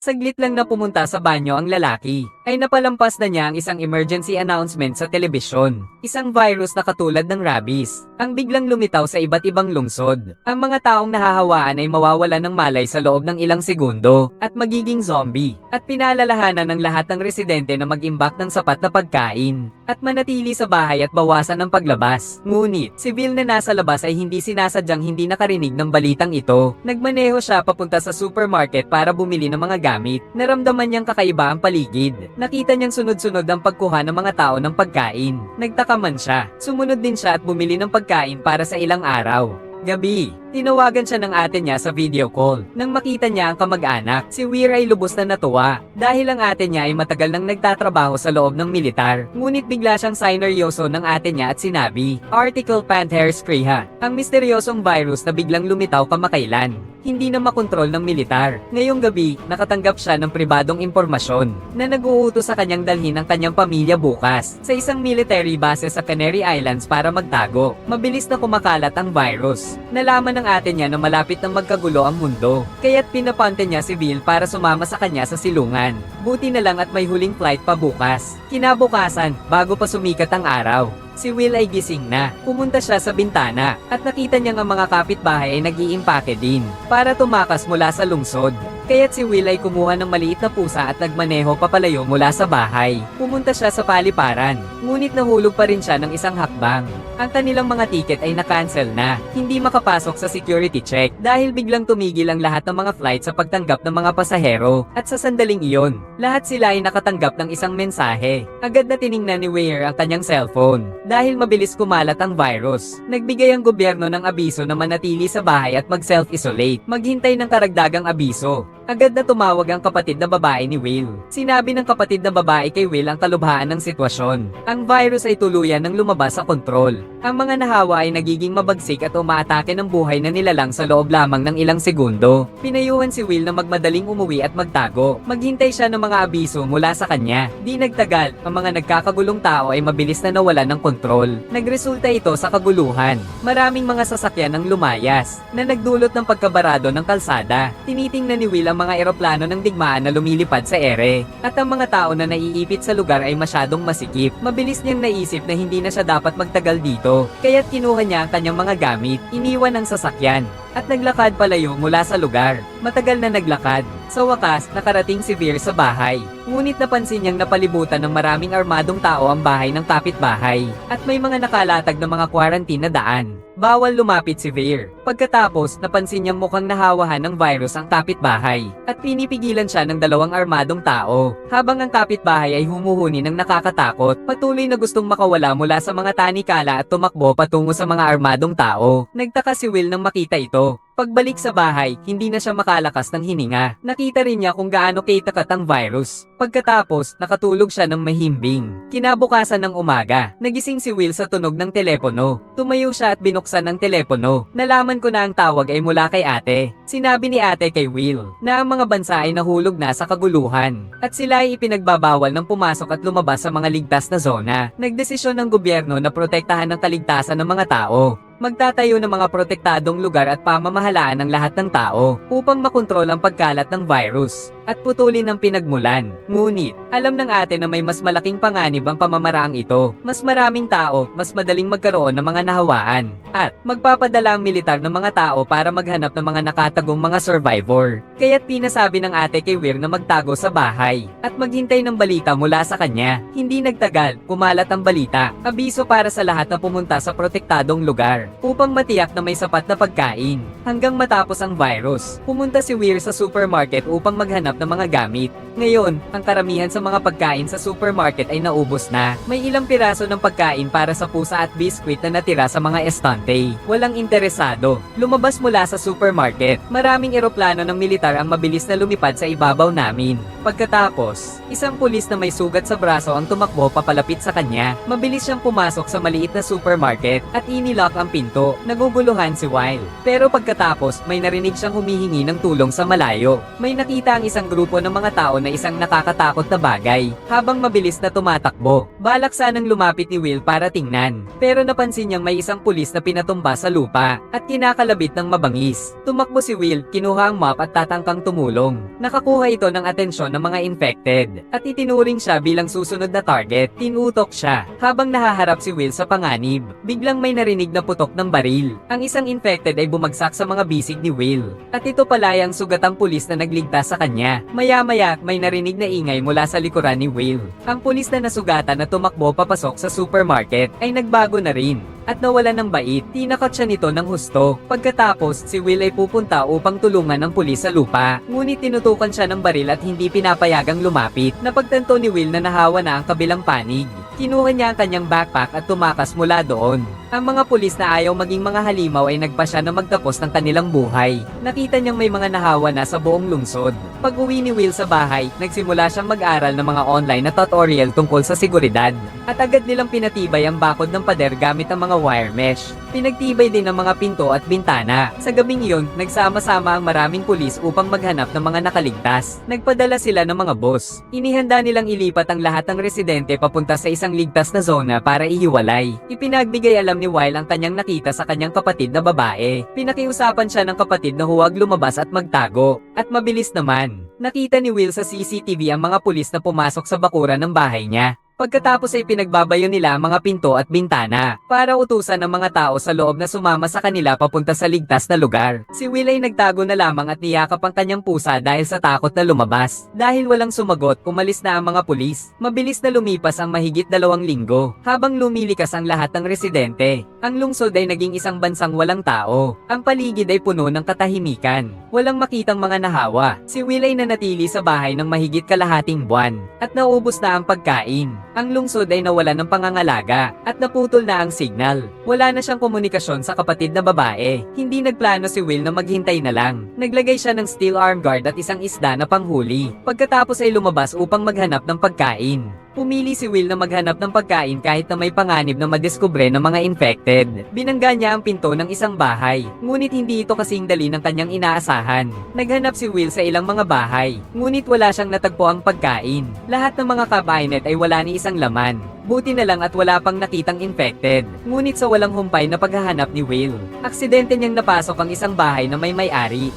Saglit lang na pumunta sa banyo ang lalaki, ay napalampas na niya ang isang emergency announcement sa telebisyon. Isang virus na katulad ng rabies, ang biglang lumitaw sa iba't ibang lungsod. Ang mga taong nahahawaan ay mawawala ng malay sa loob ng ilang segundo, at magiging zombie. At pinalalahanan ng lahat ng residente na mag-imbak ng sapat na pagkain, at manatili sa bahay at bawasan ang paglabas. Ngunit, si Bill na nasa labas ay hindi sinasadyang hindi nakarinig ng balitang ito. Nagmaneho siya papunta sa supermarket para bumili ng mga gamit. Naramdaman niyang kakaiba ang paligid. Nakita niyang sunod-sunod ang pagkuha ng mga tao ng pagkain. Nagtaka man siya. Sumunod din siya at bumili ng pagkain para sa ilang araw. Gabi, tinawagan siya ng ate niya sa video call. Nang makita niya ang kamag-anak, si Weir ay lubos na natuwa. Dahil ang ate niya ay matagal nang nagtatrabaho sa loob ng militar. Ngunit bigla siyang sineryoso ng ate niya at sinabi, Article Panthers Kriha, ang misteryosong virus na biglang lumitaw kamakailan. Hindi na makontrol ng militar. Ngayong gabi, nakatanggap siya ng pribadong impormasyon na nag-uutos sa kanyang dalhin ang kanyang pamilya bukas sa isang military base sa Canary Islands para magtago. Mabilis na kumakalat ang virus. Nalaman ng ate niya na malapit nang magkagulo ang mundo. Kaya't pinapante niya si Bill para sumama sa kanya sa silungan. Buti na lang at may huling flight pa bukas. Kinabukasan, bago pa sumikat ang araw, si Will ay gising na. Pumunta siya sa bintana at nakita niyang ang mga kapitbahay ay nag-iimpake din para tumakas mula sa lungsod. Kaya't si Will ay kumuha ng maliit na pusa at nagmaneho papalayo mula sa bahay. Pumunta siya sa paliparan, ngunit nahulog pa rin siya ng isang hakbang. Ang kanilang mga tiket ay na-cancel na, hindi makapasok sa security check dahil biglang tumigil ang lahat ng mga flight sa pagtanggap ng mga pasahero. At sa sandaling iyon, lahat sila ay nakatanggap ng isang mensahe. Agad na tiningnan ni Weir ang kanyang cellphone dahil mabilis kumalat ang virus. Nagbigay ang gobyerno ng abiso na manatili sa bahay at mag-self-isolate, maghintay ng karagdagang abiso. Agad na tumawag ang kapatid na babae ni Will. Sinabi ng kapatid na babae kay Will ang kalubhaan ng sitwasyon. Ang virus ay tuluyan ng lumabas sa kontrol. Ang mga nahawa ay nagiging mabagsik at umaatake ng buhay na nilalang sa loob lamang ng ilang segundo. Pinayuhan si Will na magmadaling umuwi at magtago. Maghintay siya ng mga abiso mula sa kanya. Di nagtagal, ang mga nagkakagulong tao ay mabilis na nawala ng kontrol. Nagresulta ito sa kaguluhan. Maraming mga sasakyan ang lumayas na nagdulot ng pagkabarado ng kalsada. Tinitingnan ni Will ang mga eroplano ng digmaan na lumilipad sa ere. At ang mga tao na naiipit sa lugar ay masyadong masikip. Mabilis niyang naisip na hindi na siya dapat magtagal dito. Kaya't kinuha niya ang kanyang mga gamit, iniwan ang sasakyan, at naglakad palayo mula sa lugar. Matagal na naglakad. Sa wakas, nakarating si Veer sa bahay. Ngunit napansin niyang napalibutan ng maraming armadong tao ang bahay ng kapitbahay. At may mga nakalatag na mga quarantine na daan. Bawal lumapit si Veer. Pagkatapos, napansin niyang mukhang nahawahan ng virus ang kapitbahay. At pinipigilan siya ng dalawang armadong tao. Habang ang kapitbahay ay humuhuni ng nakakatakot, patuloy na gustong makawala mula sa mga tanikala at tumakbo patungo sa mga armadong tao. Nagtaka si Will nang makita ito. Pagbalik sa bahay, hindi na siya makalakas ng hininga. Nakita rin niya kung gaano kitakat ang virus. Pagkatapos, nakatulog siya ng mahimbing. Kinabukasan ng umaga, nagising si Will sa tunog ng telepono. Tumayo siya at binuksan ang telepono. Nalaman ko na ang tawag ay mula kay ate. Sinabi ni ate kay Will na ang mga bansa ay nahulog na sa kaguluhan. At sila ay ipinagbabawal ng pumasok at lumabas sa mga ligtas na zona. Nagdesisyon ng gobyerno na protektahan ang kaligtasan ng mga tao magtatayo ng mga protektadong lugar at pamamahalaan ng lahat ng tao upang makontrol ang pagkalat ng virus at putulin ang pinagmulan. Ngunit, alam ng ate na may mas malaking panganib ang pamamaraang ito. Mas maraming tao, mas madaling magkaroon ng mga nahawaan. At, magpapadala ang militar ng mga tao para maghanap ng mga nakatagong mga survivor. Kaya't pinasabi ng ate kay Weir na magtago sa bahay at maghintay ng balita mula sa kanya. Hindi nagtagal, kumalat ang balita. Abiso para sa lahat na pumunta sa protektadong lugar upang matiyak na may sapat na pagkain. Hanggang matapos ang virus, pumunta si Weir sa supermarket upang maghanap ng mga gamit. Ngayon, ang karamihan sa mga pagkain sa supermarket ay naubos na. May ilang piraso ng pagkain para sa pusa at biskwit na natira sa mga estante. Walang interesado. Lumabas mula sa supermarket. Maraming eroplano ng militar ang mabilis na lumipad sa ibabaw namin. Pagkatapos, isang pulis na may sugat sa braso ang tumakbo papalapit sa kanya. Mabilis siyang pumasok sa maliit na supermarket at inilock ang pinto. Naguguluhan si Wild. Pero pagkatapos, may narinig siyang humihingi ng tulong sa malayo. May nakita ang isang grupo ng mga tao na isang nakakatakot na bagay. Habang mabilis na tumatakbo, balak sanang lumapit ni Will para tingnan. Pero napansin niyang may isang pulis na pinatumba sa lupa at kinakalabit ng mabangis. Tumakbo si Will, kinuha ang map at tatangkang tumulong. Nakakuha ito ng atensyon ng mga infected at itinuring siya bilang susunod na target. Tinutok siya habang nahaharap si Will sa panganib. Biglang may narinig na putok ng baril. Ang isang infected ay bumagsak sa mga bisig ni Will. At ito pala ang sugatang pulis na nagligtas sa kanya. Maya-maya, may narinig na ingay mula sa likuran ni Will. Ang pulis na nasugatan na tumakbo papasok sa supermarket ay nagbago na rin at nawalan ng bait, tinakot siya nito ng husto. Pagkatapos, si Will ay pupunta upang tulungan ng pulis sa lupa. Ngunit tinutukan siya ng baril at hindi pinapayagang lumapit. Napagtanto ni Will na nahawa na ang kabilang panig. Kinuha niya ang kanyang backpack at tumakas mula doon. Ang mga pulis na ayaw maging mga halimaw ay nagpa siya na magtapos ng kanilang buhay. Nakita niyang may mga nahawa na sa buong lungsod. Pag uwi ni Will sa bahay, nagsimula siyang mag-aral ng mga online na tutorial tungkol sa seguridad. At agad nilang pinatibay ang bakod ng pader gamit ang mga wire mesh. Pinagtibay din ang mga pinto at bintana. Sa gabing iyon, nagsama-sama ang maraming pulis upang maghanap ng mga nakaligtas. Nagpadala sila ng mga boss. Inihanda nilang ilipat ang lahat ng residente papunta sa isang ligtas na zona para ihiwalay. Ipinagbigay alam ni Weil ang kanyang nakita sa kanyang kapatid na babae. Pinakiusapan siya ng kapatid na huwag lumabas at magtago. At mabilis naman, nakita ni Will sa CCTV ang mga pulis na pumasok sa bakuran ng bahay niya. Pagkatapos ay pinagbabayo nila mga pinto at bintana para utusan ang mga tao sa loob na sumama sa kanila papunta sa ligtas na lugar. Si Will ay nagtago na lamang at niyakap ang kanyang pusa dahil sa takot na lumabas. Dahil walang sumagot, umalis na ang mga pulis. Mabilis na lumipas ang mahigit dalawang linggo habang lumilikas ang lahat ng residente. Ang lungsod ay naging isang bansang walang tao. Ang paligid ay puno ng katahimikan. Walang makitang mga nahawa. Si Will ay nanatili sa bahay ng mahigit kalahating buwan at naubos na ang pagkain. Ang lungsod ay nawala ng pangangalaga at naputol na ang signal. Wala na siyang komunikasyon sa kapatid na babae. Hindi nagplano si Will na maghintay na lang. Naglagay siya ng steel arm guard at isang isda na panghuli. Pagkatapos ay lumabas upang maghanap ng pagkain. Pumili si Will na maghanap ng pagkain kahit na may panganib na madiskubre ng mga infected. Binangga niya ang pinto ng isang bahay, ngunit hindi ito kasing dali ng kanyang inaasahan. Naghanap si Will sa ilang mga bahay, ngunit wala siyang natagpo ang pagkain. Lahat ng mga kabinet ay wala ni isang laman. Buti na lang at wala pang nakitang infected. Ngunit sa walang humpay na paghahanap ni Will, aksidente niyang napasok ang isang bahay na may may-ari.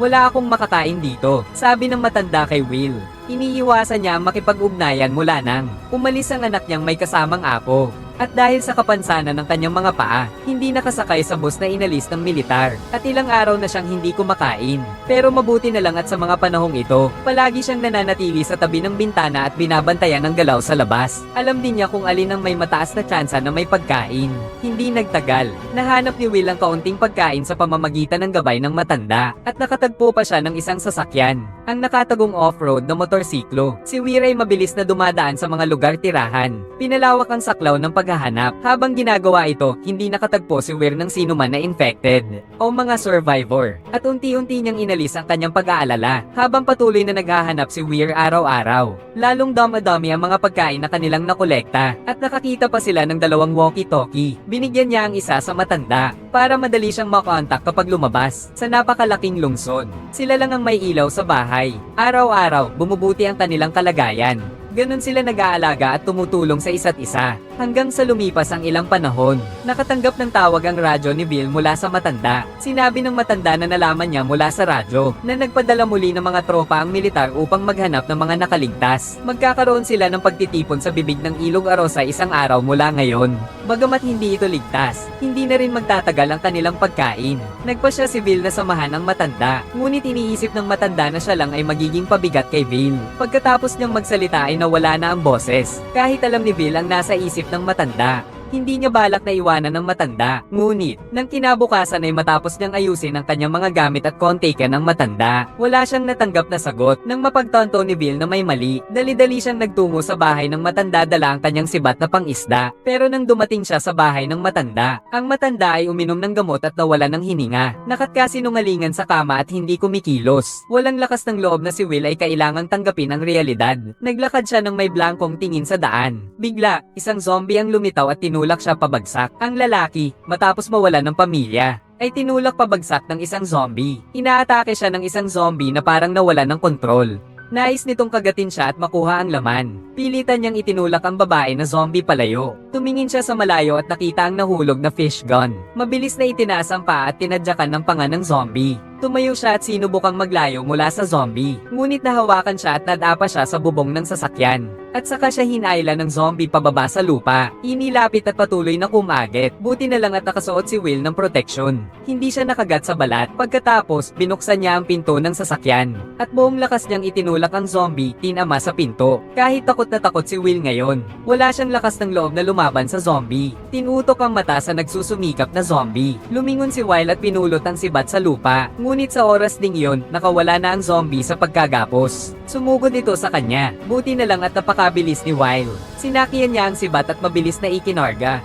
Wala akong makakain dito, sabi ng matanda kay Will. Iniiwasan niya ang makipag-ugnayan mula nang umalis ang anak niyang may kasamang apo. At dahil sa kapansanan ng kanyang mga paa, hindi nakasakay sa bus na inalis ng militar. At ilang araw na siyang hindi kumakain. Pero mabuti na lang at sa mga panahong ito, palagi siyang nananatili sa tabi ng bintana at binabantayan ng galaw sa labas. Alam din niya kung alin ang may mataas na tsansa na may pagkain. Hindi nagtagal. Nahanap ni Will ang kaunting pagkain sa pamamagitan ng gabay ng matanda. At nakatagpo pa siya ng isang sasakyan. Ang nakatagong off-road na motorsiklo. Si Weir ay mabilis na dumadaan sa mga lugar tirahan. Pinalawak ang saklaw ng paghahanap. Habang ginagawa ito, hindi nakatagpo si Weir ng sino man na infected o mga survivor. At unti-unti niyang inalis ang kanyang pag-aalala habang patuloy na naghahanap si Weir araw-araw. Lalong dama-dami ang mga pagkain na kanilang nakolekta at nakakita pa sila ng dalawang walkie-talkie. Binigyan niya ang isa sa matanda para madali siyang makontak kapag lumabas sa napakalaking lungsod. Sila lang ang may ilaw sa bahay. Araw-araw, bumubuti ang kanilang kalagayan. Ganon sila nag-aalaga at tumutulong sa isa't isa. Hanggang sa lumipas ang ilang panahon, nakatanggap ng tawag ang radyo ni Bill mula sa matanda. Sinabi ng matanda na nalaman niya mula sa radyo na nagpadala muli ng mga tropa ang militar upang maghanap ng mga nakaligtas. Magkakaroon sila ng pagtitipon sa bibig ng ilog Arosa isang araw mula ngayon. Bagamat hindi ito ligtas, hindi na rin magtatagal ang kanilang pagkain. Nagpa siya si Bill na samahan ang matanda, ngunit iniisip ng matanda na siya lang ay magiging pabigat kay Bill. Pagkatapos niyang magsalita ay nawala na ang boses, kahit alam ni Bill ang nasa isip ng matanda. Hindi niya balak na iwanan ng matanda. Ngunit, nang kinabukasan ay matapos niyang ayusin ang kanyang mga gamit at kontaken ng matanda, wala siyang natanggap na sagot. Nang mapagtanto ni Bill na may mali, dali-dali siyang nagtungo sa bahay ng matanda dala ang kanyang sibat na pangisda. Pero nang dumating siya sa bahay ng matanda, ang matanda ay uminom ng gamot at nawala ng hininga. Nakatkasinungalingan sa kama at hindi kumikilos. Walang lakas ng loob na si Will ay kailangang tanggapin ang realidad. Naglakad siya ng may blankong tingin sa daan. Bigla, isang zombie ang lumitaw at tinulak siya pabagsak. Ang lalaki, matapos mawala ng pamilya, ay tinulak pabagsak ng isang zombie. Inaatake siya ng isang zombie na parang nawala ng kontrol. Nais nitong kagatin siya at makuha ang laman. Pilitan niyang itinulak ang babae na zombie palayo. Tumingin siya sa malayo at nakita ang nahulog na fish gun. Mabilis na itinaas ang paa at tinadyakan ng panga ng zombie. Tumayo siya at sinubukang maglayo mula sa zombie. Ngunit nahawakan siya at nadapa siya sa bubong ng sasakyan. At saka siya hinailan ng zombie pababa sa lupa. Inilapit at patuloy na kumagit. Buti na lang at nakasuot si Will ng protection. Hindi siya nakagat sa balat. Pagkatapos, binuksan niya ang pinto ng sasakyan. At buong lakas niyang itinulak ang zombie, tinama sa pinto. Kahit takot na takot si Will ngayon. Wala siyang lakas ng loob na lumaban sa zombie. Tinutok ang mata sa nagsusumikap na zombie. Lumingon si Will at pinulot ang sibat sa lupa. Ngunit sa oras ding iyon, nakawala na ang zombie sa pagkagapos. Sumugod ito sa kanya. Buti na lang at napakabilis ni Will. Sinakiyan niya ang sibat at mabilis na ikinarga.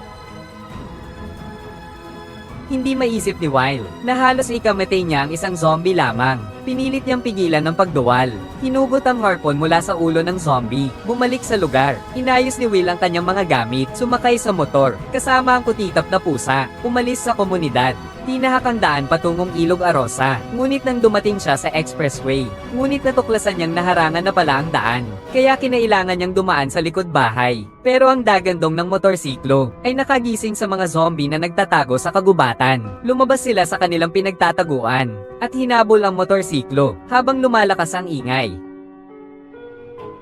Hindi maisip ni Will na halos ikamatay niya ang isang zombie lamang. Pinilit niyang pigilan ng pagduwal. Hinugot ang harpon mula sa ulo ng zombie. Bumalik sa lugar. Inayos ni Will ang kanyang mga gamit. Sumakay sa motor. Kasama ang kutitap na pusa. Umalis sa komunidad. Tinahak ang daan patungong Ilog Arosa. Ngunit nang dumating siya sa expressway, ngunit natuklasan niyang naharangan na pala ang daan. Kaya kinailangan niyang dumaan sa likod bahay. Pero ang dagandong ng motorsiklo ay nakagising sa mga zombie na nagtatago sa kagubatan. Lumabas sila sa kanilang pinagtataguan at hinabol ang motorsiklo habang lumalakas ang ingay.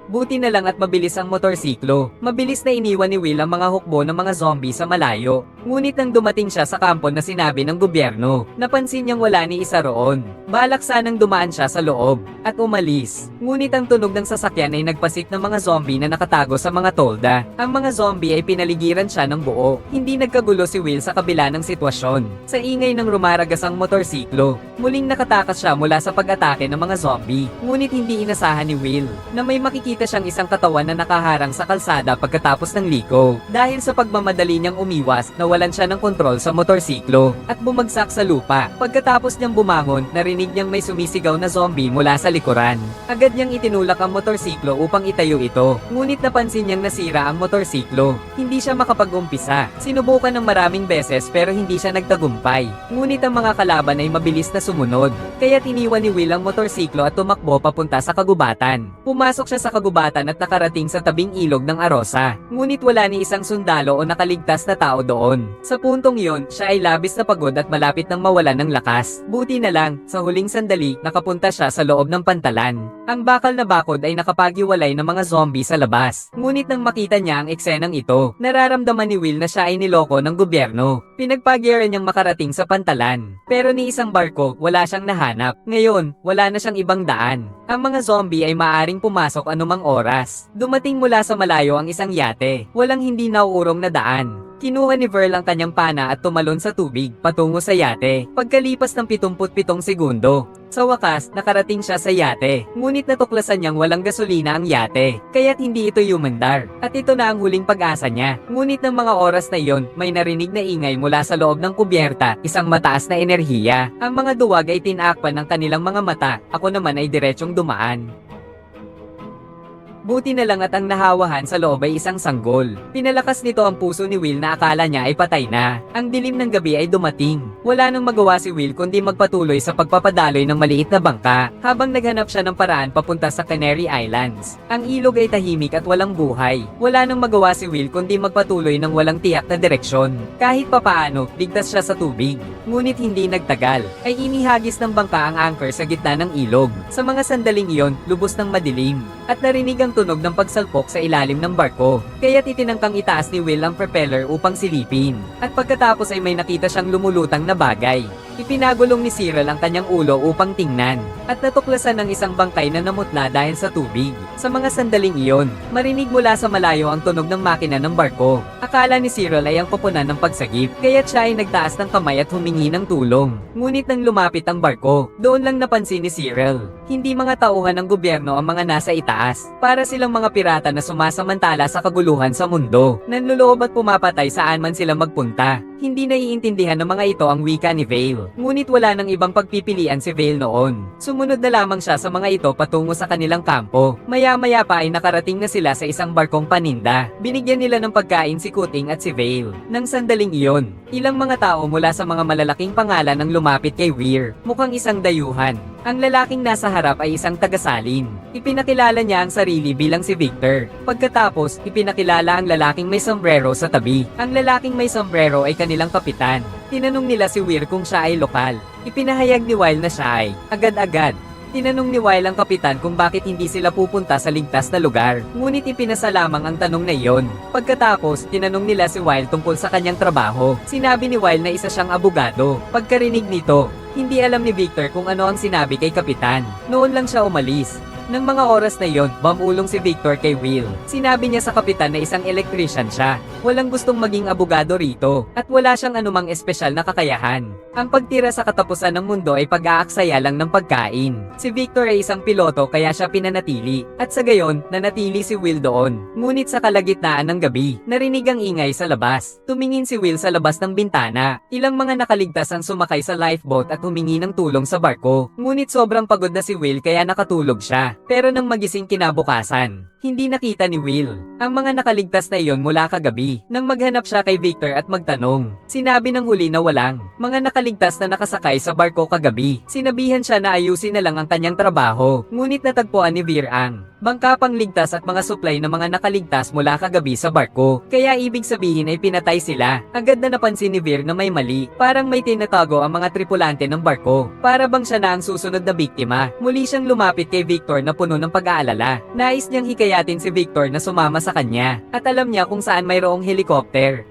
Buti na lang at mabilis ang motorsiklo. Mabilis na iniwan ni Will ang mga hukbo ng mga zombie sa malayo. Ngunit nang dumating siya sa kampo na sinabi ng gobyerno, napansin niyang wala ni isa roon. Balak sanang dumaan siya sa loob at umalis. Ngunit ang tunog ng sasakyan ay nagpasit ng mga zombie na nakatago sa mga tolda. Ang mga zombie ay pinaligiran siya ng buo. Hindi nagkagulo si Will sa kabila ng sitwasyon. Sa ingay ng rumaragas ang motorsiklo, muling nakatakas siya mula sa pag-atake ng mga zombie. Ngunit hindi inasahan ni Will na may makikita siyang isang katawan na nakaharang sa kalsada pagkatapos ng liko. Dahil sa pagmamadali niyang umiwas, nawalan siya ng kontrol sa motorsiklo at bumagsak sa lupa. Pagkatapos niyang bumangon, narinig niyang may sumisigaw na zombie mula sa likuran. Agad niyang itinulak ang motorsiklo upang itayo ito. Ngunit napansin niyang nasira ang motorsiklo. Hindi siya makapag-umpisa. Sinubukan ng maraming beses pero hindi siya nagtagumpay. Ngunit ang mga kalaban ay mabilis na sumunod. Kaya tiniwan ni Will ang motorsiklo at tumakbo papunta sa kagubatan. Pumasok siya sa kagubatan at nakarating sa tabing ilog ng Arosa. Ngunit wala ni isang sundalo o nakaligtas na tao doon. Sa puntong iyon, siya ay labis na pagod at malapit nang mawala ng lakas. Buti na lang, sa huling sandali, nakapunta siya sa loob ng pantalan. Ang bakal na bakod ay nakapagiwalay ng mga zombie sa labas. Ngunit nang makita niya ang eksenang ito, nararamdaman ni Will na siya ay niloko ng gobyerno. Pinagpagyaran niyang makarating sa pantalan. Pero ni isang barko, wala siyang nahanap. Ngayon, wala na siyang ibang daan. Ang mga zombie ay maaring pumasok anumang oras. Dumating mula sa malayo ang isang yate. Walang hindi nauurong na daan. Kinuha ni Verl ang kanyang pana at tumalon sa tubig patungo sa yate. Pagkalipas ng 77 segundo, sa wakas, nakarating siya sa yate. Ngunit natuklasan niyang walang gasolina ang yate, kaya't hindi ito humandar. At ito na ang huling pag-asa niya. Ngunit ng mga oras na iyon, may narinig na ingay mula sa loob ng kubyerta, isang mataas na enerhiya. Ang mga duwag ay tinakpan ng kanilang mga mata, ako naman ay diretsyong dumaan. Buti na lang at ang nahawahan sa loob ay isang sanggol. Pinalakas nito ang puso ni Will na akala niya ay patay na. Ang dilim ng gabi ay dumating. Wala nang magawa si Will kundi magpatuloy sa pagpapadaloy ng maliit na bangka habang naghanap siya ng paraan papunta sa Canary Islands. Ang ilog ay tahimik at walang buhay. Wala nang magawa si Will kundi magpatuloy ng walang tiyak na direksyon. Kahit papaano, ligtas siya sa tubig. Ngunit hindi nagtagal, ay inihagis ng bangka ang anchor sa gitna ng ilog. Sa mga sandaling iyon, lubos ng madilim. at narinig ang tunog ng pagsalpok sa ilalim ng barko. Kaya titinangkang itaas ni Will ang propeller upang silipin. At pagkatapos ay may nakita siyang lumulutang na bagay. Ipinagulong ni Cyril ang kanyang ulo upang tingnan, at natuklasan ng isang bangkay na namutla dahil sa tubig. Sa mga sandaling iyon, marinig mula sa malayo ang tunog ng makina ng barko. Akala ni Cyril ay ang koponan ng pagsagip, kaya siya ay nagtaas ng kamay at humingi ng tulong. Ngunit nang lumapit ang barko, doon lang napansin ni Cyril. Hindi mga tauhan ng gobyerno ang mga nasa itaas, silang mga pirata na sumasamantala sa kaguluhan sa mundo, nanluloob at pumapatay saan man sila magpunta. Hindi naiintindihan ng mga ito ang wika ni Vale, ngunit wala nang ibang pagpipilian si Vale noon. Sumunod na lamang siya sa mga ito patungo sa kanilang kampo. Maya-maya pa ay nakarating na sila sa isang barkong paninda. Binigyan nila ng pagkain si Kuting at si Vale. Nang sandaling iyon, ilang mga tao mula sa mga malalaking pangalan ang lumapit kay Weir, mukhang isang dayuhan. Ang lalaking nasa harap ay isang tagasalin. Ipinakilala niya ang sarili bilang si Victor. Pagkatapos, ipinakilala ang lalaking may sombrero sa tabi. Ang lalaking may sombrero ay kanilang kapitan. Tinanong nila si Weir kung siya ay lokal. Ipinahayag ni Weil na siya ay, agad-agad, Tinanong ni Weil ang kapitan kung bakit hindi sila pupunta sa ligtas na lugar. Ngunit ipinasa lamang ang tanong na iyon. Pagkatapos, tinanong nila si Weil tungkol sa kanyang trabaho. Sinabi ni Weil na isa siyang abogado. Pagkarinig nito, hindi alam ni Victor kung ano ang sinabi kay kapitan. Noon lang siya umalis. Nang mga oras na yon, bamulong si Victor kay Will. Sinabi niya sa kapitan na isang electrician siya. Walang gustong maging abogado rito, at wala siyang anumang espesyal na kakayahan. Ang pagtira sa katapusan ng mundo ay pag-aaksaya lang ng pagkain. Si Victor ay isang piloto kaya siya pinanatili, at sa gayon, nanatili si Will doon. Ngunit sa kalagitnaan ng gabi, narinig ang ingay sa labas. Tumingin si Will sa labas ng bintana. Ilang mga nakaligtas ang sumakay sa lifeboat at humingi ng tulong sa barko. Ngunit sobrang pagod na si Will kaya nakatulog siya. Pero nang magising kinabukasan, hindi nakita ni Will ang mga nakaligtas na iyon mula kagabi. Nang maghanap siya kay Victor at magtanong, sinabi ng huli na walang mga nakaligtas na nakasakay sa barko kagabi. Sinabihan siya na ayusin na lang ang kanyang trabaho. Ngunit natagpuan ni Veer ang bangka pangligtas at mga supply ng mga nakaligtas mula kagabi sa barko. Kaya ibig sabihin ay pinatay sila. Agad na napansin ni Veer na may mali. Parang may tinatago ang mga tripulante ng barko. Para bang siya na ang susunod na biktima. Muli siyang lumapit kay Victor na puno ng pag-aalala. Nais niyang hikayatin si Victor na sumama sa kanya. At alam niya kung saan mayroong helicopter.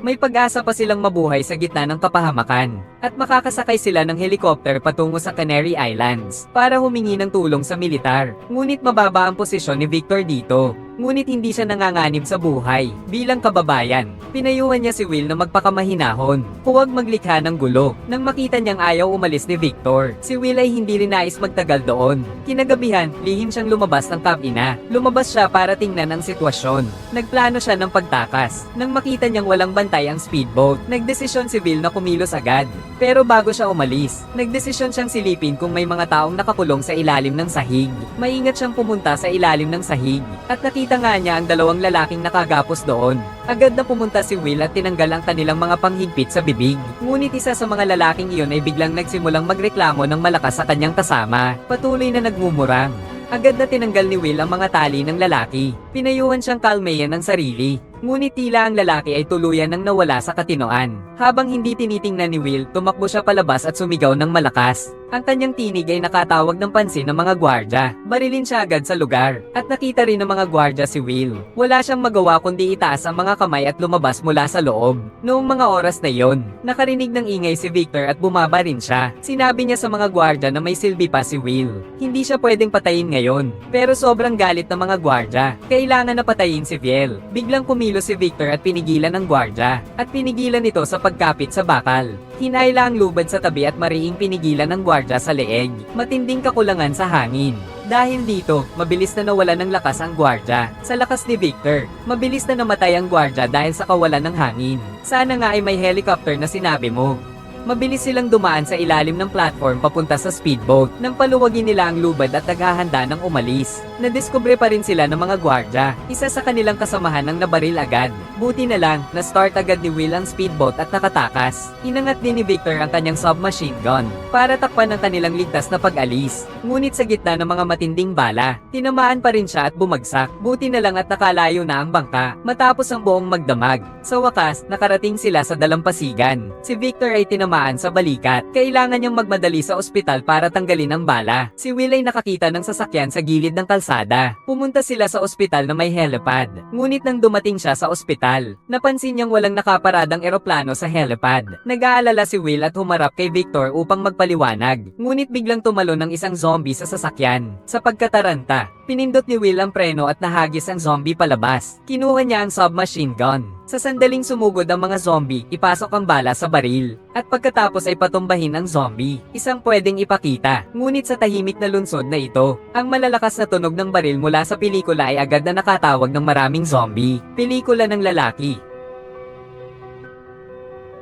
May pag-asa pa silang mabuhay sa gitna ng kapahamakan at makakasakay sila ng helicopter patungo sa Canary Islands para humingi ng tulong sa militar. Ngunit mababa ang posisyon ni Victor dito. Ngunit hindi siya nanganganib sa buhay bilang kababayan. Pinayuhan niya si Will na magpakamahinahon. Huwag maglikha ng gulo. Nang makita niyang ayaw umalis ni Victor, si Will ay hindi rin nais magtagal doon. Kinagabihan, lihim siyang lumabas ng kabina. Lumabas siya para tingnan ang sitwasyon. Nagplano siya ng pagtakas. Nang makita niyang walang bantay ang speedboat, nagdesisyon si Will na kumilos agad. Pero bago siya umalis, nagdesisyon siyang silipin kung may mga taong nakakulong sa ilalim ng sahig. Maingat siyang pumunta sa ilalim ng sahig, at nakita nga niya ang dalawang lalaking nakagapos doon. Agad na pumunta si Will at tinanggal ang kanilang mga panghigpit sa bibig. Ngunit isa sa mga lalaking iyon ay biglang nagsimulang magreklamo ng malakas sa kanyang kasama. Patuloy na nagmumurang. Agad na tinanggal ni Will ang mga tali ng lalaki. Pinayuhan siyang kalmayan ng sarili. Ngunit tila ang lalaki ay tuluyan nang nawala sa katinoan. Habang hindi tinitingnan ni Will, tumakbo siya palabas at sumigaw ng malakas. Ang kanyang tinig ay nakatawag ng pansin ng mga gwardya. Barilin siya agad sa lugar. At nakita rin ng mga gwardya si Will. Wala siyang magawa kundi itaas ang mga kamay at lumabas mula sa loob. Noong mga oras na yon, nakarinig ng ingay si Victor at bumaba rin siya. Sinabi niya sa mga gwardya na may silbi pa si Will. Hindi siya pwedeng patayin ngayon. Pero sobrang galit ng mga gwardya. Kailangan na patayin si Viel. Biglang kumilos si Victor at pinigilan ng gwardya. At pinigilan ito sa pagkapit sa bakal. Hinayla ang lubad sa tabi at mariing pinigilan ng gwardya sa leeg. Matinding kakulangan sa hangin. Dahil dito, mabilis na nawala ng lakas ang gwardya. Sa lakas ni Victor, mabilis na namatay ang gwardya dahil sa kawalan ng hangin. Sana nga ay may helicopter na sinabi mo. Mabilis silang dumaan sa ilalim ng platform papunta sa speedboat nang paluwagin nila ang lubad at naghahanda ng umalis. Nadiskubre pa rin sila ng mga gwardya. Isa sa kanilang kasamahan ang nabaril agad. Buti na lang, na-start agad ni Will ang speedboat at nakatakas. Inangat din ni Victor ang kanyang submachine gun para takpan ang kanilang ligtas na pag-alis. Ngunit sa gitna ng mga matinding bala, tinamaan pa rin siya at bumagsak. Buti na lang at nakalayo na ang bangka matapos ang buong magdamag. Sa wakas, nakarating sila sa dalampasigan. Si Victor ay tinamahan tinamaan sa balikat. Kailangan niyang magmadali sa ospital para tanggalin ang bala. Si Will ay nakakita ng sasakyan sa gilid ng kalsada. Pumunta sila sa ospital na may helipad. Ngunit nang dumating siya sa ospital, napansin niyang walang nakaparadang eroplano sa helipad. Nag-aalala si Will at humarap kay Victor upang magpaliwanag. Ngunit biglang tumalon ng isang zombie sa sasakyan. Sa pagkataranta, pinindot ni Will ang preno at nahagis ang zombie palabas. Kinuha niya ang submachine gun. Sa sandaling sumugod ang mga zombie, ipasok ang bala sa baril. At pagkatapos ay patumbahin ang zombie. Isang pwedeng ipakita. Ngunit sa tahimik na lunsod na ito, ang malalakas na tunog ng baril mula sa pelikula ay agad na nakatawag ng maraming zombie. Pelikula ng lalaki.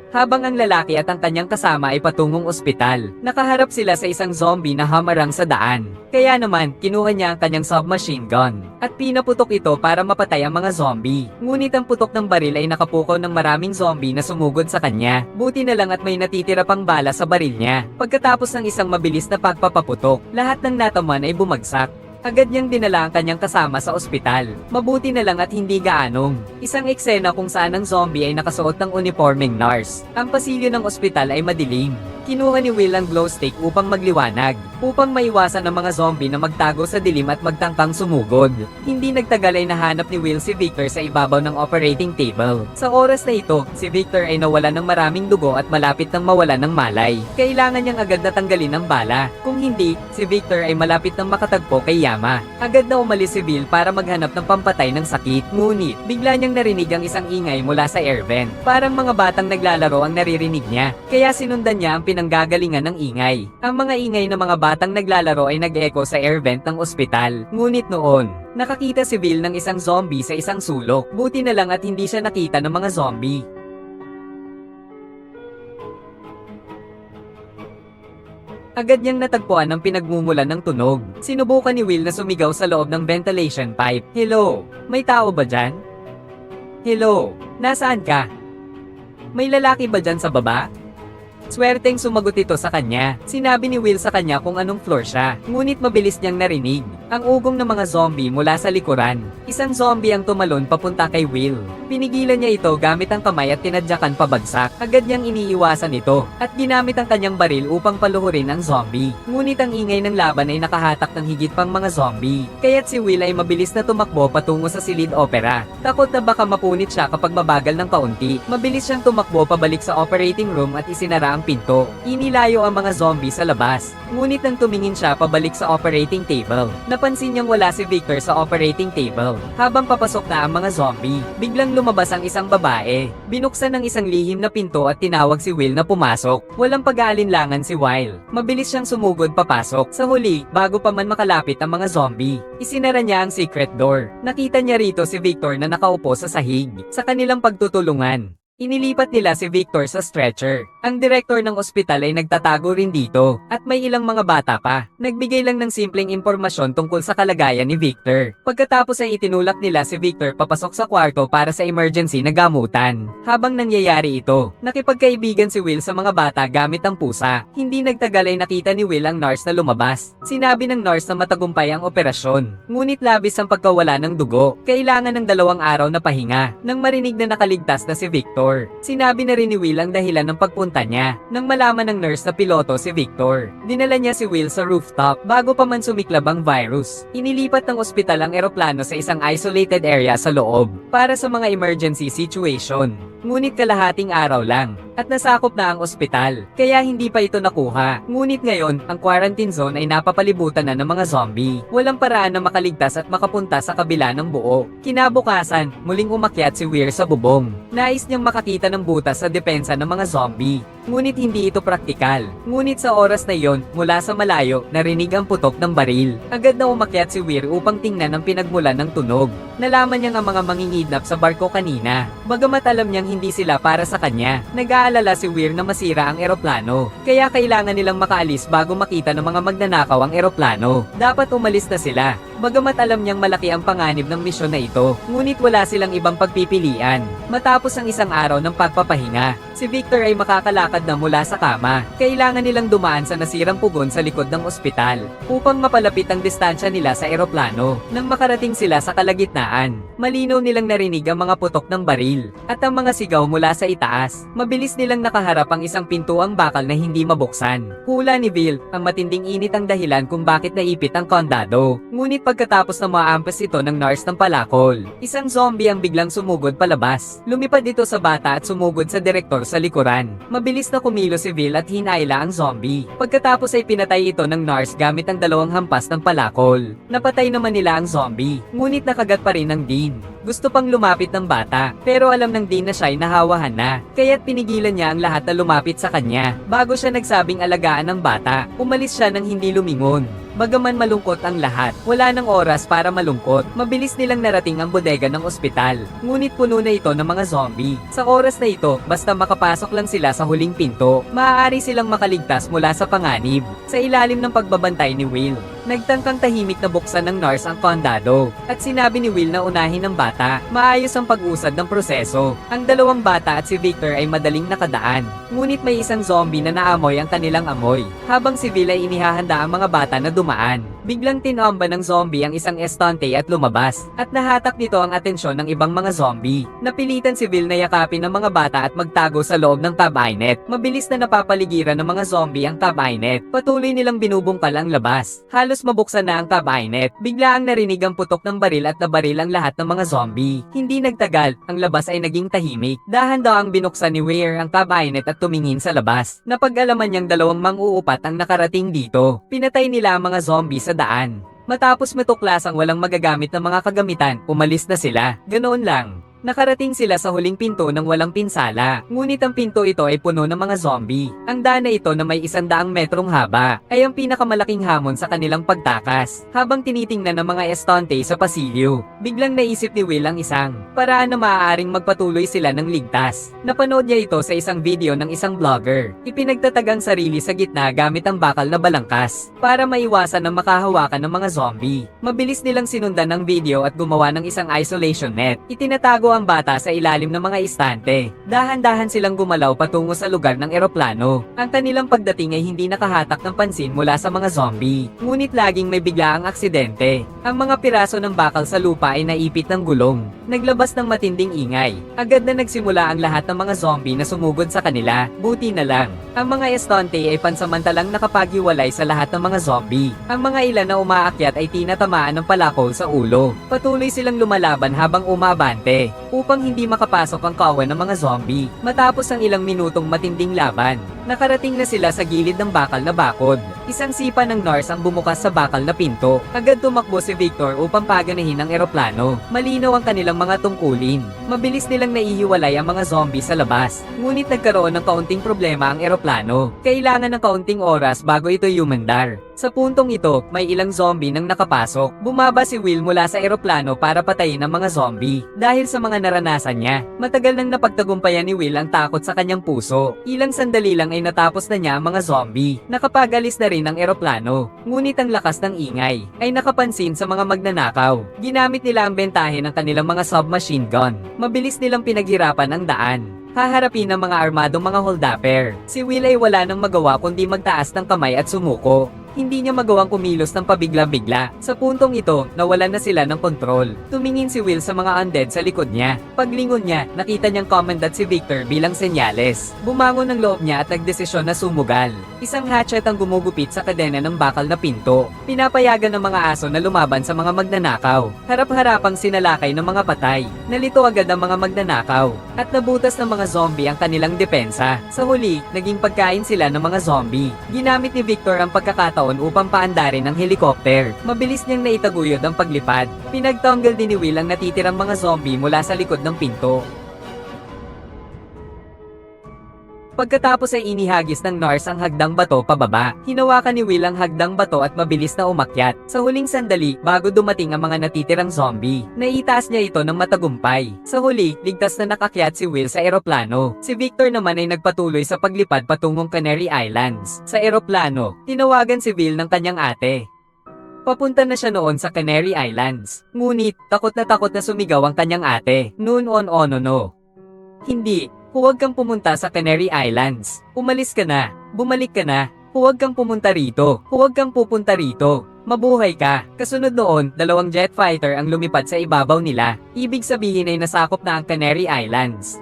Habang ang lalaki at ang kanyang kasama ay patungong ospital, nakaharap sila sa isang zombie na hamarang sa daan. Kaya naman, kinuha niya ang kanyang submachine gun, at pinaputok ito para mapatay ang mga zombie. Ngunit ang putok ng baril ay nakapukaw ng maraming zombie na sumugod sa kanya. Buti na lang at may natitira pang bala sa baril niya. Pagkatapos ng isang mabilis na pagpapaputok, lahat ng nataman ay bumagsak. Agad niyang dinala ang kanyang kasama sa ospital. Mabuti na lang at hindi gaanong. Isang eksena kung saan ang zombie ay nakasuot ng uniformeng nurse. Ang pasilyo ng ospital ay madilim. Kinuha ni Will ang glow stick upang magliwanag, upang maiwasan ang mga zombie na magtago sa dilim at magtangkang sumugod. Hindi nagtagal ay nahanap ni Will si Victor sa ibabaw ng operating table. Sa oras na ito, si Victor ay nawalan ng maraming dugo at malapit nang mawalan ng malay. Kailangan niyang agad na tanggalin ang bala. Kung hindi, si Victor ay malapit nang makatagpo kay Yama. Agad na umalis si Bill para maghanap ng pampatay ng sakit. Ngunit, bigla niyang narinig ang isang ingay mula sa air vent. Parang mga batang naglalaro ang naririnig niya. Kaya sinundan niya ang pinanggagalingan ng ingay. Ang mga ingay ng mga batang naglalaro ay nag-echo sa air vent ng ospital. Ngunit noon, nakakita si Bill ng isang zombie sa isang sulok. Buti na lang at hindi siya nakita ng mga zombie. Agad niyang natagpuan ang pinagmumulan ng tunog. Sinubukan ni Will na sumigaw sa loob ng ventilation pipe. Hello, may tao ba dyan? Hello, nasaan ka? May lalaki ba dyan sa baba? Swerteng sumagot ito sa kanya. Sinabi ni Will sa kanya kung anong floor siya. Ngunit mabilis niyang narinig. Ang ugong ng mga zombie mula sa likuran. Isang zombie ang tumalon papunta kay Will. Pinigilan niya ito gamit ang kamay at tinadyakan pabagsak. Agad niyang iniiwasan ito. At ginamit ang kanyang baril upang paluhurin ang zombie. Ngunit ang ingay ng laban ay nakahatak ng higit pang mga zombie. Kaya't si Will ay mabilis na tumakbo patungo sa silid opera. Takot na baka mapunit siya kapag mabagal ng kaunti. Mabilis siyang tumakbo pabalik sa operating room at isinara ang pinto. Inilayo ang mga zombie sa labas. Ngunit nang tumingin siya pabalik sa operating table, napansin niyang wala si Victor sa operating table. Habang papasok na ang mga zombie, biglang lumabas ang isang babae. Binuksan ng isang lihim na pinto at tinawag si Will na pumasok. Walang pag-aalinlangan si Will. Mabilis siyang sumugod papasok. Sa huli, bago pa man makalapit ang mga zombie, isinara niya ang secret door. Nakita niya rito si Victor na nakaupo sa sahig. Sa kanilang pagtutulungan, Inilipat nila si Victor sa stretcher. Ang direktor ng ospital ay nagtatago rin dito, at may ilang mga bata pa. Nagbigay lang ng simpleng impormasyon tungkol sa kalagayan ni Victor. Pagkatapos ay itinulak nila si Victor papasok sa kwarto para sa emergency na gamutan. Habang nangyayari ito, nakipagkaibigan si Will sa mga bata gamit ang pusa. Hindi nagtagal ay nakita ni Will ang nurse na lumabas. Sinabi ng nurse na matagumpay ang operasyon. Ngunit labis ang pagkawala ng dugo. Kailangan ng dalawang araw na pahinga. Nang marinig na nakaligtas na si Victor, Sinabi na rin ni Will ang dahilan ng pagpunta niya. Nang malaman ng nurse na piloto si Victor, dinala niya si Will sa rooftop bago pa man sumiklab ang virus. Inilipat ng ospital ang eroplano sa isang isolated area sa loob para sa mga emergency situation. Ngunit kalahating araw lang at nasakop na ang ospital, kaya hindi pa ito nakuha. Ngunit ngayon, ang quarantine zone ay napapalibutan na ng mga zombie. Walang paraan na makaligtas at makapunta sa kabila ng buo. Kinabukasan, muling umakyat si Weir sa bubong. Nais niyang makakita ng butas sa depensa ng mga zombie. Ngunit hindi ito praktikal. Ngunit sa oras na iyon, mula sa malayo, narinig ang putok ng baril. Agad na umakyat si Weir upang tingnan ang pinagmulan ng tunog. Nalaman niya ang mga mangingidnap sa barko kanina. Bagamat alam niyang hindi sila para sa kanya, nag-aalala si Weir na masira ang eroplano. Kaya kailangan nilang makaalis bago makita ng mga magnanakaw ang eroplano. Dapat umalis na sila. Bagamat alam niyang malaki ang panganib ng misyon na ito, ngunit wala silang ibang pagpipilian. Matapos ang isang araw ng pagpapahinga, si Victor ay makakalakad lumalakad na mula sa kama. Kailangan nilang dumaan sa nasirang pugon sa likod ng ospital upang mapalapit ang distansya nila sa eroplano. Nang makarating sila sa kalagitnaan, malinaw nilang narinig ang mga putok ng baril at ang mga sigaw mula sa itaas. Mabilis nilang nakaharap ang isang pintuang bakal na hindi mabuksan. Hula ni Bill, ang matinding init ang dahilan kung bakit naipit ang kondado. Ngunit pagkatapos na maampas ito ng nurse ng palakol, isang zombie ang biglang sumugod palabas. Lumipad ito sa bata at sumugod sa direktor sa likuran. Mabilis na kumilo si Bill at hinaila ang zombie. Pagkatapos ay pinatay ito ng nurse gamit ang dalawang hampas ng palakol. Napatay naman nila ang zombie, ngunit nakagat pa rin ng Dean. Gusto pang lumapit ng bata, pero alam ng Dean na siya'y nahawahan na, kaya't pinigilan niya ang lahat na lumapit sa kanya. Bago siya nagsabing alagaan ng bata, umalis siya ng hindi lumingon. Bagaman malungkot ang lahat, wala nang oras para malungkot. Mabilis nilang narating ang bodega ng ospital. Ngunit puno na ito ng mga zombie. Sa oras na ito, basta makapasok lang sila sa huling pinto, maaari silang makaligtas mula sa panganib. Sa ilalim ng pagbabantay ni Will, nagtangkang tahimik na buksan ng nurse ang kondado. At sinabi ni Will na unahin ang bata. Maayos ang pag-usad ng proseso. Ang dalawang bata at si Victor ay madaling nakadaan. Ngunit may isang zombie na naamoy ang kanilang amoy. Habang si Will ay inihahanda ang mga bata na dumaan. Biglang tinomba ng zombie ang isang estante at lumabas. At nahatak nito ang atensyon ng ibang mga zombie. Napilitan si Will na yakapin ng mga bata at magtago sa loob ng tabinet. Mabilis na napapaligiran ng mga zombie ang tabinet. Patuloy nilang binubungkal ang labas. Halos mabuksan na ang tabinet. Bigla ang narinig ang putok ng baril at nabaril ang lahat ng mga zombie. Hindi nagtagal, ang labas ay naging tahimik. Dahan daw ang binuksan ni Weir ang tabinet at tumingin sa labas. Napag-alaman niyang dalawang mang-uupat ang nakarating dito. Pinatay nila ang mga zombie sa daan. Matapos matuklas ang walang magagamit na mga kagamitan, umalis na sila. Ganoon lang. Nakarating sila sa huling pinto ng walang pinsala, ngunit ang pinto ito ay puno ng mga zombie. Ang dana ito na may isandaang metrong haba, ay ang pinakamalaking hamon sa kanilang pagtakas. Habang tinitingnan ng mga estante sa pasilyo, biglang naisip ni Will ang isang paraan na maaaring magpatuloy sila ng ligtas. Napanood niya ito sa isang video ng isang vlogger. Ipinagtatag ang sarili sa gitna gamit ang bakal na balangkas, para maiwasan ang makahawakan ng mga zombie. Mabilis nilang sinundan ng video at gumawa ng isang isolation net. Itinatago ang bata sa ilalim ng mga istante. Dahan-dahan silang gumalaw patungo sa lugar ng eroplano. Ang kanilang pagdating ay hindi nakahatak ng pansin mula sa mga zombie. Ngunit laging may biglaang aksidente. Ang mga piraso ng bakal sa lupa ay naipit ng gulong. Naglabas ng matinding ingay. Agad na nagsimula ang lahat ng mga zombie na sumugod sa kanila. Buti na lang. Ang mga estante ay pansamantalang nakapaghiwalay sa lahat ng mga zombie. Ang mga ilan na umaakyat ay tinatamaan ng palakol sa ulo. Patuloy silang lumalaban habang umabante upang hindi makapasok ang kawan ng mga zombie. Matapos ang ilang minutong matinding laban, nakarating na sila sa gilid ng bakal na bakod. Isang sipa ng nurse ang bumukas sa bakal na pinto. Agad tumakbo si Victor upang paganahin ang eroplano. Malinaw ang kanilang mga tungkulin. Mabilis nilang naihiwalay ang mga zombie sa labas. Ngunit nagkaroon ng kaunting problema ang eroplano. Kailangan ng kaunting oras bago ito yumandar. Sa puntong ito, may ilang zombie nang nakapasok. Bumaba si Will mula sa eroplano para patayin ang mga zombie. Dahil sa mga naranasan niya, matagal nang napagtagumpayan ni Will ang takot sa kanyang puso. Ilang sandali lang ay natapos na niya ang mga zombie. Nakapagalis na rin ang eroplano. Ngunit ang lakas ng ingay ay nakapansin sa mga magnanakaw. Ginamit nila ang bentahe ng kanilang mga submachine gun. Mabilis nilang pinaghirapan ang daan haharapin ng mga armadong mga holdapper. Si Will ay wala nang magawa kundi magtaas ng kamay at sumuko. Hindi niya magawang kumilos ng pabigla-bigla. Sa puntong ito, nawalan na sila ng kontrol. Tumingin si Will sa mga undead sa likod niya. Paglingon niya, nakita niyang commandant si Victor bilang senyales. Bumangon ang loob niya at nagdesisyon na sumugal. Isang hatchet ang gumugupit sa kadena ng bakal na pinto. Pinapayagan ng mga aso na lumaban sa mga magnanakaw. Harap-harapang sinalakay ng mga patay. Nalito agad ang mga magnanakaw. At nabutas ng mga zombie ang kanilang depensa. Sa huli, naging pagkain sila ng mga zombie. Ginamit ni Victor ang pagkakataon upang paandarin ang helicopter. Mabilis niyang naitaguyod ang paglipad. Pinagtanggal din ni Will ang natitirang mga zombie mula sa likod ng pinto. Pagkatapos ay inihagis ng nurse ang hagdang bato pababa. Hinawakan ni Will ang hagdang bato at mabilis na umakyat. Sa huling sandali, bago dumating ang mga natitirang zombie, naitaas niya ito ng matagumpay. Sa huli, ligtas na nakakyat si Will sa eroplano. Si Victor naman ay nagpatuloy sa paglipad patungong Canary Islands. Sa eroplano, tinawagan si Will ng kanyang ate. Papunta na siya noon sa Canary Islands. Ngunit, takot na takot na sumigaw ang kanyang ate. Noon on ono no. Hindi, Huwag kang pumunta sa Canary Islands. Umalis ka na. Bumalik ka na. Huwag kang pumunta rito. Huwag kang pupunta rito. Mabuhay ka. Kasunod noon, dalawang jet fighter ang lumipad sa ibabaw nila. Ibig sabihin ay nasakop na ang Canary Islands.